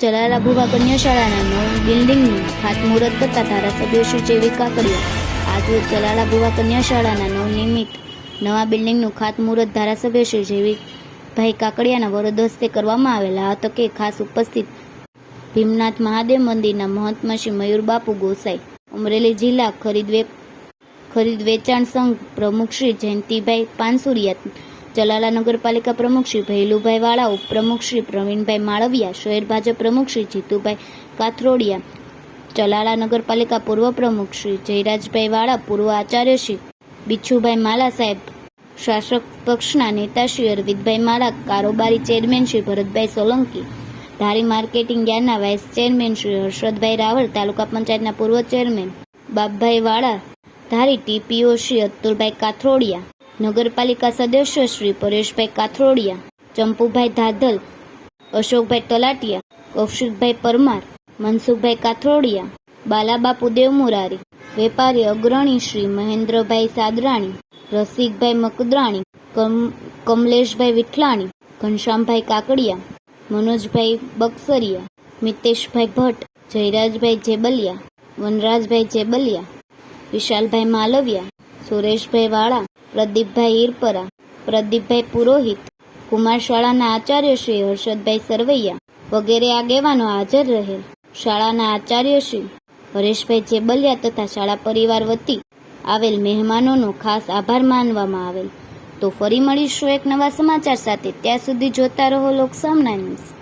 જલાલા ભુવા નવ નવું બિલ્ડિંગનું ખાતમુહૂર્ત કરતા ધારાસભ્ય શ્રી જેવી કર્યું. આજરોજ જલાલા ભુવા કન્યા શાળાના નવનિર્મિત નવા બિલ્ડિંગનું ખાતમુહૂર્ત ધારાસભ્ય શ્રી જેવીભાઈ કાકડિયાના વરદ હસ્તે કરવામાં આવેલા હતકે તકે ખાસ ઉપસ્થિત ભીમનાથ મહાદેવ મંદિરના મહંતમાં શ્રી મયુરબાપુ ગોસાઈ, અમરેલી જિલ્લા ખરીદ ખરીદ વેચાણ સંઘ પ્રમુખ શ્રી જયંતિભાઈ પાનસુરિયા જલાલા નગરપાલિકા પ્રમુખ શ્રી ભૈલુભાઈ વાળા, ઉપપ્રમુખ શ્રી પ્રવીણભાઈ માળવિયા, શહેર ભાજપ પ્રમુખ શ્રી જીતુભાઈ કાથરોડિયા ચલાલા નગરપાલિકા પૂર્વ પ્રમુખ શ્રી જયરાજભાઈ વાળા, પૂર્વ આચાર્ય શ્રી બિચ્છુભાઈ માલા સાહેબ, શાસક પક્ષના નેતા શ્રી અરવિંદભાઈ માળા, કારોબારી ચેરમેન શ્રી ભરતભાઈ સોલંકી, ધારી માર્કેટિંગ યાર્ડના વાઇસ ચેરમેન શ્રી હર્ષદભાઈ રાવળ તાલુકા પંચાયતના પૂર્વ ચેરમેન બાપભાઈ વાળા, ધારી ટીપીઓ શ્રી અતુલભાઈ કાથરોડિયા નગરપાલિકા સદસ્ય શ્રી પરેશભાઈ કાથરોડિયા, ચંપુભાઈ ધાધલ, અશોકભાઈ તલાટિયા, કૌશિકભાઈ પરમાર, મનસુખભાઈ કાથરોડિયા, બાલાબાપુ દેવમુરારી, વેપારી અગ્રણી શ્રી મહેન્દ્રભાઈ સાદરાણી, રસિકભાઈ મકદરાણી, કમ- કમલેશભાઈ વિઠલાણી ઘનશ્યામભાઈ કાકડિયા, મનોજભાઈ બક્સરિયા, મિતેશભાઈ ભટ્ટ, જયરાજભાઈ જેબલિયા, વનરાજભાઈ જેબલિયા, વિશાલભાઈ માલવિયા સુરેશભાઈ વાળા, પ્રદીપભાઈ ઈરપરા, પ્રદીપભાઈ પુરોહિત કુમાર શાળાના આચાર્ય શ્રી હર્ષદભાઈ સરવૈયા વગેરે આગેવાનો હાજર રહેલ. શાળાના આચાર્ય શ્રી હરેશભાઈ જેબલિયા તથા શાળા પરિવાર વતી આવેલ મહેમાનોનો ખાસ આભાર માનવામાં આવેલ. તો ફરી મળીશું એક નવા સમાચાર સાથે. ત્યાં સુધી જોતા રહો લોકસામના ન્યૂઝ.